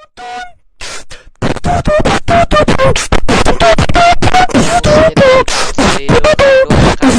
วั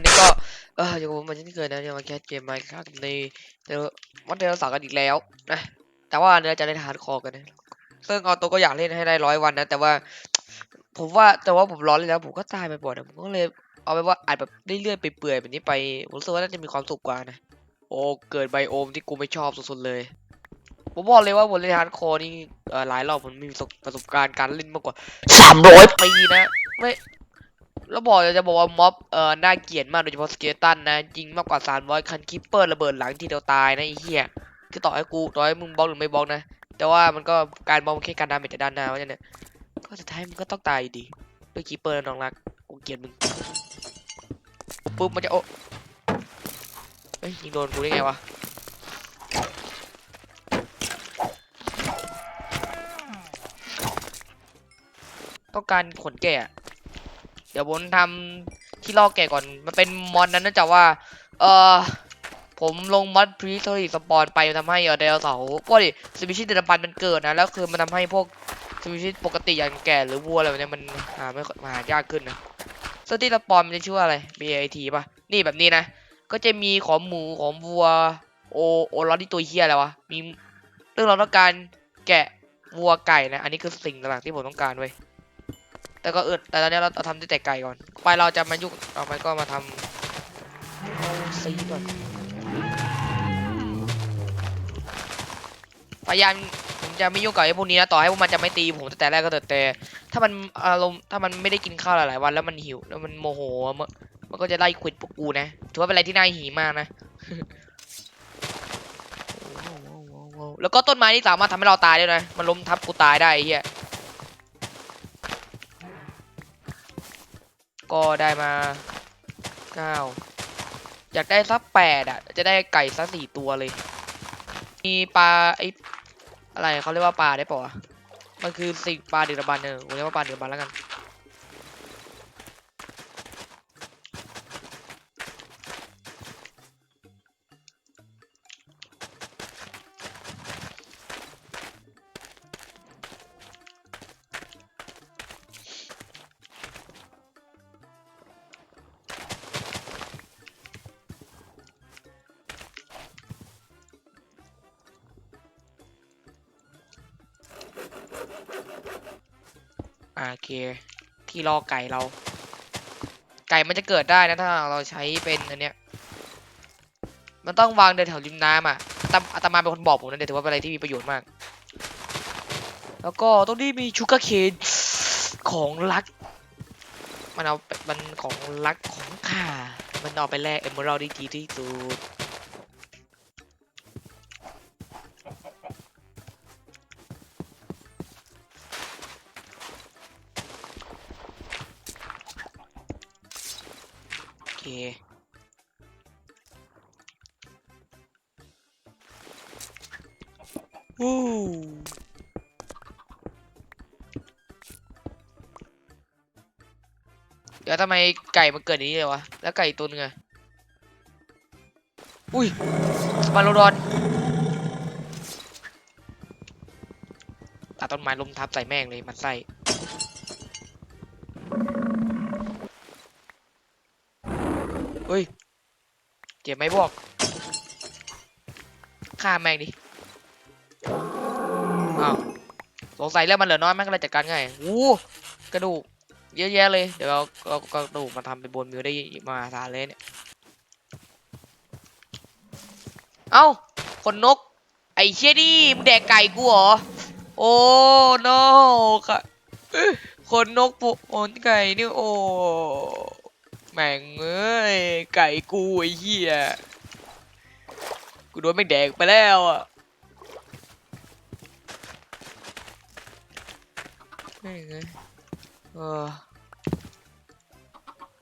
นนี้ก็เอออยู่กับผมมันที่เกิดนะเนี่ยมาแคสเกมไมค์ครับในเดี๋ยววันเดียวสากันอีกแล้วนะแต่ว่าเนื้อจะเล่นฮาร์ดคอกันนะซึ่งเอาตัวก็อยากเล่นให้ได้ร้อยวันนะแต่ว่า ผมว่าแต่ว่าผมร้อนเลยแล้ว ผมก็ตายไปบ่อยนะผมก็เลยเอาไปว่าอัดแบบเรื่อยๆไปเปื่อยแบบนี้ไปผมรู้สึกว่าน่าจะมีความสุขกว่านะโอ้เกิดไบโอมที่กูไม่ชอบสุดๆเลยผมบอกเลยว่าผมเล่นฮาร์ดคอร์นี่ เออหลายรอบผมมีประสบการณ์การเล่นมากกว่าสามร้อยปีนะไม่แล้วบอกจะบอกว่าม็อบเอ่อน่าเกลียดมากโดยเฉพาะสเกลตันนะยิงมากกว่าสามร้อยคันคิปเปอร์ระเบิดหลังทีเดียวตายนะไอ้เหี้ยคือต่อให้กูต่อให้มึงบล็อกหรือไม่บล็อกนะ แต่ว่ามันก็การบล็อกมันแค่การดาเมจจากด้านหน้าเพราะฉะนั้นก็สุดท้ายมึงก็ต้องตายอยู่ดีด้วยคิปเปอร์นะน้องรักกูเกลียดมึงปุ๊บมันจะโอะเฮ้ยยิงโดนกูได้ไงวะ ต้องการขนแกะ เดี๋ยวผมทำที่ล่อแกะก่อน มันเป็นมอนนั้นนะจ๊ะว่า เออผมลงมอดพรีเซอร์สปอนไปทำให้เออไดโนเสาร์พวกดิสปิชิเดลปันมันเกิดนะ แล้วคือมันทำให้พวกสปิชิปกติอย่างแกะหรือวัวอะไรแบบเนี้ยมันหาไม่หายากขึ้นนะซึ่งที่สปอนมันจะชื่ออะไร BAT ป่ะ นี่แบบนี้นะ ก็จะมีของหมูของวัว โอโอรอที่ตัวเฮียอะไรวะ มีเรื่องเราต้องการแกะวัวไก่นะ อันนี้คือสิ่งหลักที่ผมต้องการเว้ย แต่ก็เออแต่ตอนนี้เราเราทำได้แต่ไก่ก่อน ไปเราจะมายุ่งต่อไปก็มาทำซีก่อนพยายามผมจะไม่ยุ่งกับไอ้พวกนี้นะต่อให้พวกมันจะไม่ตีผมตั้งแต่แรกก็เถอะแต่ ถ้ามันอารมณ์ถ้ามันไม่ได้กินข้าวหลายๆวันแล้วมันหิวแล้วมันโมโหมันมันก็จะไล่ควิดพวกกูนะถือว่าเป็นอะไรที่น่าหีมากนะแล้วก็ต้นไม้นี่สามารถทำให้เราตายได้นะมันล้มทับกูตายได้เหี้ย ก็ได้มาเก้าอยากได้สักแปดอะ จะได้ไก่สักสี่ตัวเลย มีปลาไออะไรเขาเรียกว่าปลาได้ปะวะมันคือสิ่งปลาเดือดบันเนอผมเรียกว่าปลาเดือดบันแล้วกัน อ่าโอเค ที่รอไก่เรา ไก่มันจะเกิดได้นะถ้าเราใช้เป็นอันเนี้ย มันต้องวางเดินแถวริมน้ำอะอาตมอาตมาเป็นคนบอกผมนะเดี๋ยวถือว่าเป็นอะไรที่มีประโยชน์มาก แล้วก็ตรงนี้มีชูการ์เคนของรัก มันเอาไปมันของรักของข้ามันเอาไปแลกเอมเมอรัลด้ดีที่สุด วู้เดี๋ยวทำไมไก่มันเกิดอย่างนี้เลยวะ แล้วไก่ตัวนึงอะอุ้ยสปาโลดอนตัดต้นไม้ล้มทับใส่แม่งเลยมันไส้ ฮ้ย เจ็บไหมบอกฆ่าแม่งดิ อ้าว สงสัยแล้วมันเหลือน้อยแม่งก็เลยจัดการง่ายอู้กระดูกเยอะแยะเลย เดี๋ยวเราเรากระดูกมาทำเป็นบนมิวได้มาศาลเลยเนี่ย เอ้าขนนก ไอ้เชี่ยนี่มึงแดกไก่กูเหรอ โอ้ no ค่ะขนนกปุขนไก่นี่โอ้ แม่งเอ้ยไก่กูไอ้เหี้ยกูโดนไม่งแดกไปแล้วอะไม่ไงเออ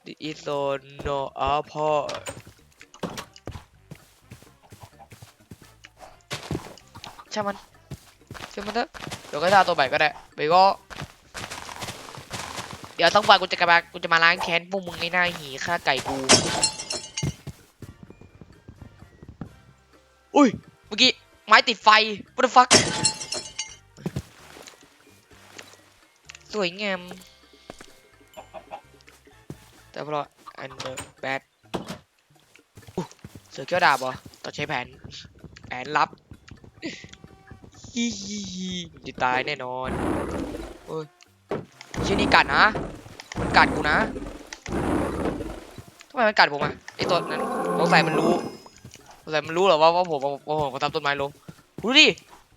This is so no apart ช่างมันช่างมันเถอะเดี๋ยวก็ทาตัวใหม่ก็ได้ไปก็ ดี๋ยวต้องวันกูจะกลับมากูจะมาล้างแค้นพวกมึงในหน้าหีฆ่าไก่กู อุ้ย เมื่อกี้ไม้ติดไฟ what the fuck สวยงาม แต่พออันเดอร์แบดเสือเกี้ยวดาบเหรอต้องใช้แผน แผนลับฮิฮิฮิจะตายแน่นอน โอ้ยชื่อนี่กัดนะ มันกัดกูนะทำไมมันกัดผมอะไอตัวนั้นสงสัยมันรู้สงสัยมันรู้เหรอว่าว่าผมว่าผมทำต้นไม้ลงดูดิ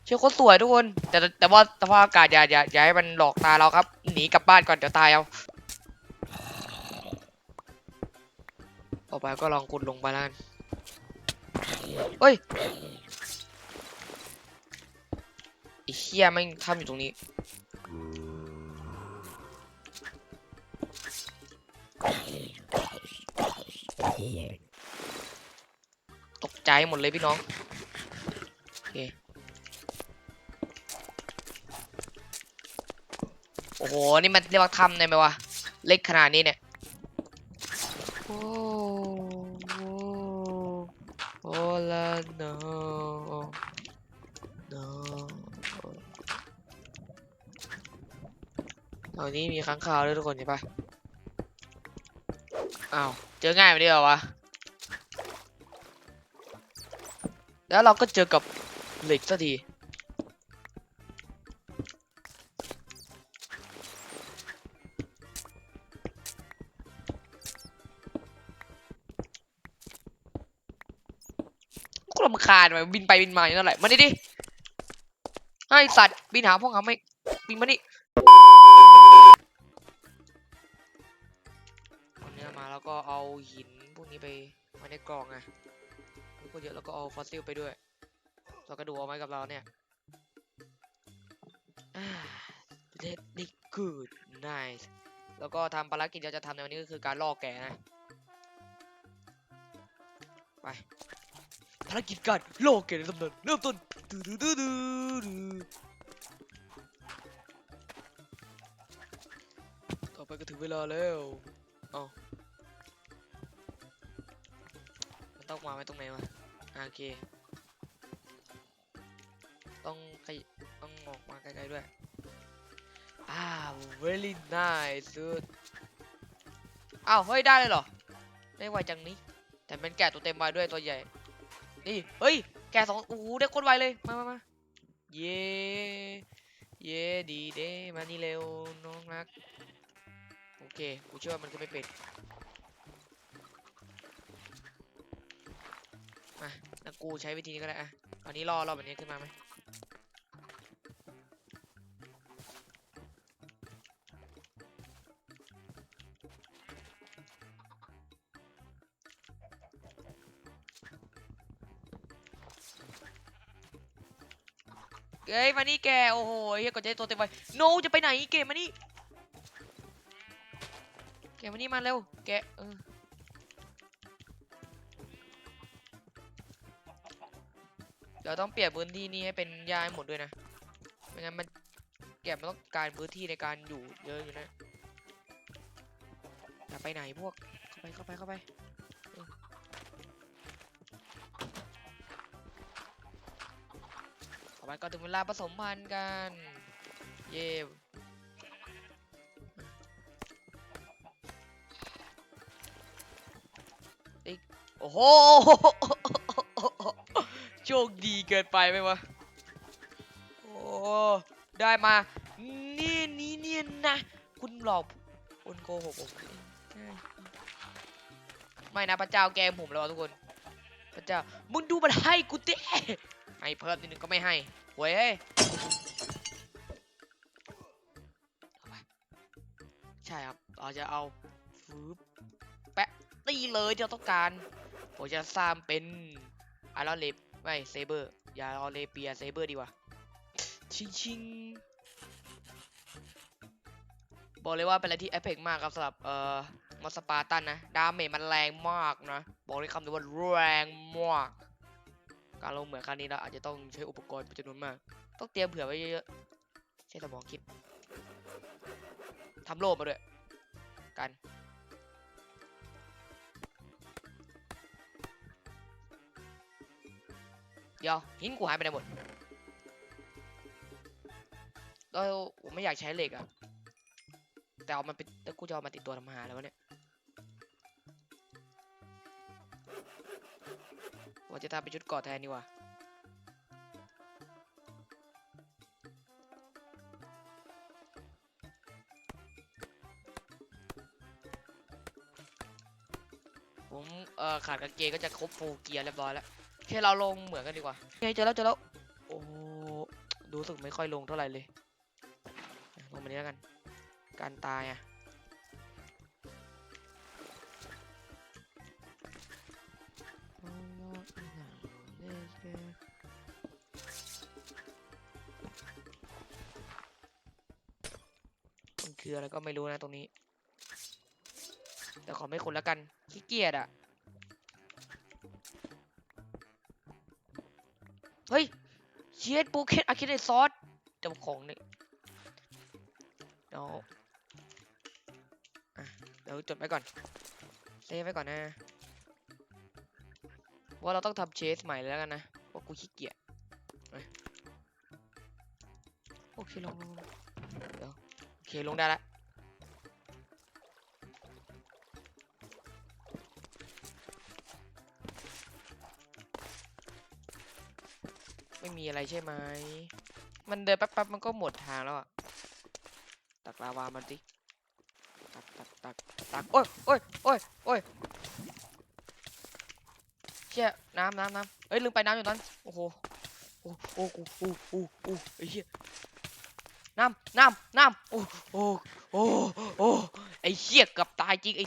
เชื่อโคตรสวยทุกคน แต่แต่ว่าสภาพอากาศอย่าอย่าอย่าให้มันหลอกตาเราครับ หนีกลับบ้านก่อนเดี๋ยวตายเอาต่อไปก็ลองขุดลงไปแล้วกันเฮ้ยไอ้เหี้ยแม่งทำอยู่ตรงนี้ ตกใจหมดเลยพี่น้อง โอเค โอ้โห นี่มันเรียกว่าถ้ำได้ไหมวะ เล็กขนาดนี้เนี่ย โอ้โหโอ้ละ no no ตอนนี้มีค้างคาวด้วยทุกคนเห็นปะ อ้าว เจอง่ายไปดีเหรอวะ แล้วเราก็เจอกับเหล็กสักทีกูรำคาญไปบินไปบินมาอยู่นั่นแหละ มาดิดิให้สัตว์ บินหาพวกเขาไม่บินมานี่ แล้วก็เอาหินพวกนี้ไปไว้ในกล่องไงแล้วก็เยอะแล้วก็เอาฟอสซิลไปด้วยเรากระดูกเอาไว้กับเราเนี่ยอ่า very good nice แล้วก็ทำภารกิจที่เราจะทำในวันนี้ก็คือการล่อแกนะ ไป ภารกิจการล่อแกในตำนานเริ่มต้นดูดูดูดูดูต่อไปก็ถึงเวลาแล้ว เอา มันต้องวางไว้ตรงไหนวะอ่าโอเค ต้องขยต้องออกมาไกลๆด้วยอ้าว very nice dude อ้าว เฮ้ย ได้เลยเหรอ ได้ไวจังนี้ แต่เป็นแกะตัวเต็มวัยด้วยตัวใหญ่ นี่ เฮ้ย แกะสองโอ้โหได้โคตรไวเลย มามามาเย่เย่ดีเด้มานี่เร็วน้องรัก โอเค กูเชื่อว่ามันก็ไม่เป็น มาแล้วกูใช้วิธีนี้ก็ได้อะตอนนี้รอรอแบบนี้ขึ้นมาไหมเอ้ยมานี่แก โอ้โหเฮียกดใจตัวเต็มไปโนจะไปไหนแกมานี่ แกมานี่มาเร็ว แกเออ เดี๋ยวต้องเปลี่ยนพื้นที่นี้ให้เป็นหญ้าให้หมดด้วยนะ ไม่งั้นมันแกมันต้องการพื้นที่ในการอยู่เยอะอยู่นะ อย่าไปไหนพวก เข้าไปเข้าไปเข้าไปเออต่อไปก็ถึงเวลาผสมพันธุ์กัน เย่เอ้ยโอ้โห โชคดีเกินไปไหมวะ โอ้ ได้มานี่นี่เนี่ยนะ คุณหลอกคุณโกหกผมไม่นะพระเจ้าแกล้งผมแล้วทุกคน พระเจ้า มึงดูมันให้กูเต้ให้เพิ่มนิดนึงก็ไม่ให้เว้ยเฮ้ยใช่ครับเราจะเอาฟืบแปะตีเลยที่เราต้องการ ผมจะสร้างเป็นอารอนเล ไม่เซเบอร์ อย่าเอาเลเปียเซเบอร์ดีกว่า ชิงชิงบอกเลยว่าเป็นอะไรที่เอฟเฟกมากครับสำหรับเอ่อมอสปาตันนะ ดาเมจมันแรงมากนะ บอกเลยคำเดียวว่าแรงมาก การลงเหมือนครั้งนี้เราอาจจะต้องใช้อุปกรณ์เป็นจำนวนมาก ต้องเตรียมเผื่อไว้เยอะๆใช้สมองคิดทำโล่มาด้วยกัน เดี๋ยวหินกูหายไปไหนหมดเราผมไม่อยากใช้เหล็กอะแต่เอามันเป็นแต่กูจะเอามาติดตัวทำหาแล้ววะเนี่ยว่าจะทำเป็นชุดเกอดแทนดีกว่าผมเอ่อขาดกางเกงก็จะครบฟูเกียร์เรียบร้อยแล้ว แค่เราลงเหมือนกันดีกว่าเฮ้ยเจอแล้วเจอแล้ว โอ้ดูรู้สึกไม่ค่อยลงเท่าไหร่เลยอะลงมานี้แล้วกัน การตายอะมันคืออะไรก็ไม่รู้นะตรงนี้ แต่ขอไม่คนแล้วกันขี้เกียจอะ เชียดปูเคนอะคิดไอซอสเจ้าของนี่เดี๋ยวอะเดี๋ยวจดไว้ก่อนเซฟไว้ก่อนนะว่าเราต้องทำเชสใหม่แล้วกันนะว่ากูขี้เกียจเอ้ยโอเคลงลงลงเดี๋ยวโอเคลงได้ละ ไม่มีอะไรใช่ไหม มันเดินแป๊บๆมันก็หมดทางแล้วอะตักลาวามันสิตักตักตักตักโอ้ยโอ้ยโอ้ยโอ้ยเชี่ยน้ำน้ำน้ำเอ้ยลืมไปน้ำอยู่ตอนโอ้โหโอ้โอ้โอ้โอ้โอ้โอ้ไอ้เหี้ยน้ำน้ำน้ำโอ้โอ้โอ้โอ้ไอ้เหี้ยกือบตายจริงไอ้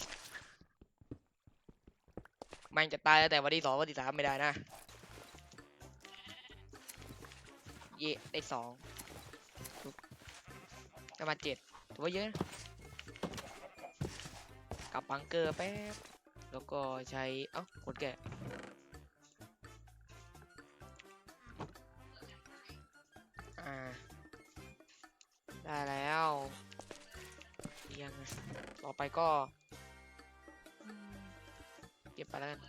มันจะตายแต่วันที่สองวันที่สามไม่ได้นะ เย่ได้สองปุ๊บก็มาณเจ็ดถือว่าเยอะนะกลับบังเกอร์แป๊บ แล้วก็ใช้ เอ้าคนแก่อ่าได้แล้วยังต่อไปก็ เก็บไปแล้วกัน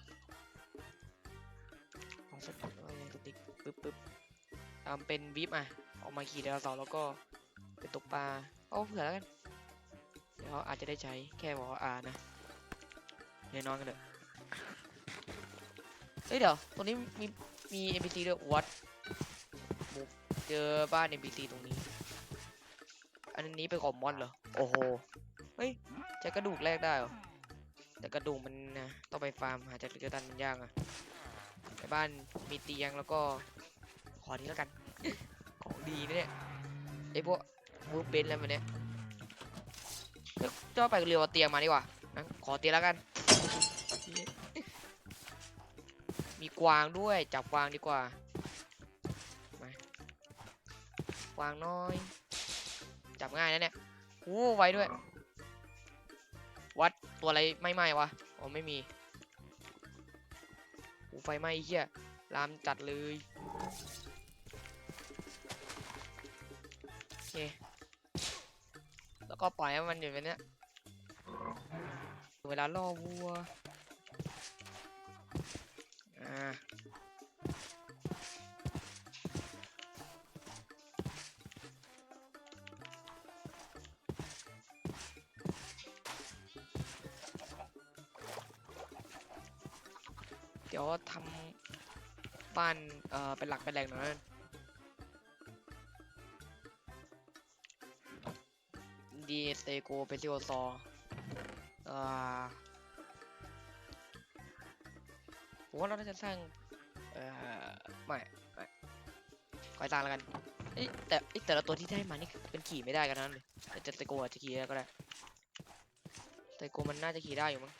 ของสติ๊กอาไว้สติ๊กปึ๊บปึ๊บ ทำเป็นวิปอะ ออกมาขี่ไดโนเสาร์แล้วก็ไปตกปลาเอาเผื่อแล้วกัน เดี๋ยวอาจจะได้ใช้แค่บอกว่าอ่านะเดี๋ยวนอนกันเถอะเฮ้ยเดี๋ยวตรงนี้มีมี NPC ด้วยวัดมุกเจอบ้าน NPC ตรงนี้ อันนี้เป็นขอมอนเหรอ โอ้โห เฮ้ยใช้กระดูกแรกได้เหรอ แต่กระดูกมันนะต้องไปฟาร์มหาจากเจอตันมันยากอะในบ้านมีเตียงแล้วก็ อนี้แล้วกัน ของดีนะเนี่ยไอพวกวูฟเบนแล้วมันเนี่ยเอ้จ้าไปเรือเตียงมาดีกว่าขอเตียงแล้วกัน มีกวางด้วยจับกวางดีกว่ากวางน้อย จับง่ายนะเนี่ยโอ้ไว้ด้วย วัดตัวอะไรไม่ไหม้วะ อ๋อไม่มีโอ้ไฟไหม้เหี้ยลามจัดเลย แล้วก็ปล่อยให้มันอยู่แบบเนี้ยเวลาล่อวัว อ่าเดี๋ยวทำบ้านเอ่อเป็นหลักเป็นแหล่งหน่อย นะดีเตโกเปซิโอซออ่าผมว่าเราน่าจะสร้าง เอ่อ ไม่ไม่คอยสร้างแล้วกันเอ้ยแต่เอ้ยแต่ละตัวที่ได้มานี่เป็นขี่ไม่ได้กันนั้นเลยแต่เตโกอาจจะขี่ได้ก็ได้เตโกมันน่าจะขี่ได้อยู่มั้ง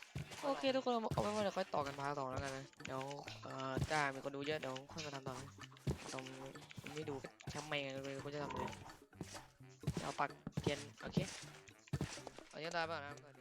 โอเคทุกคนเอาไว้ว่าเดี๋ยวค่อยต่อกันพาร์ทสองแล้วกันนะเดี๋ยวเอ่อถ้ามีคนดูเยอะเดี๋ยวค่อยมาทำต่อตรงไม่ดูช่างแม่งเลยก็จะทำเลยเดี๋ยวปัก เกียนโอเคเอาเยอะตายป่ะนะ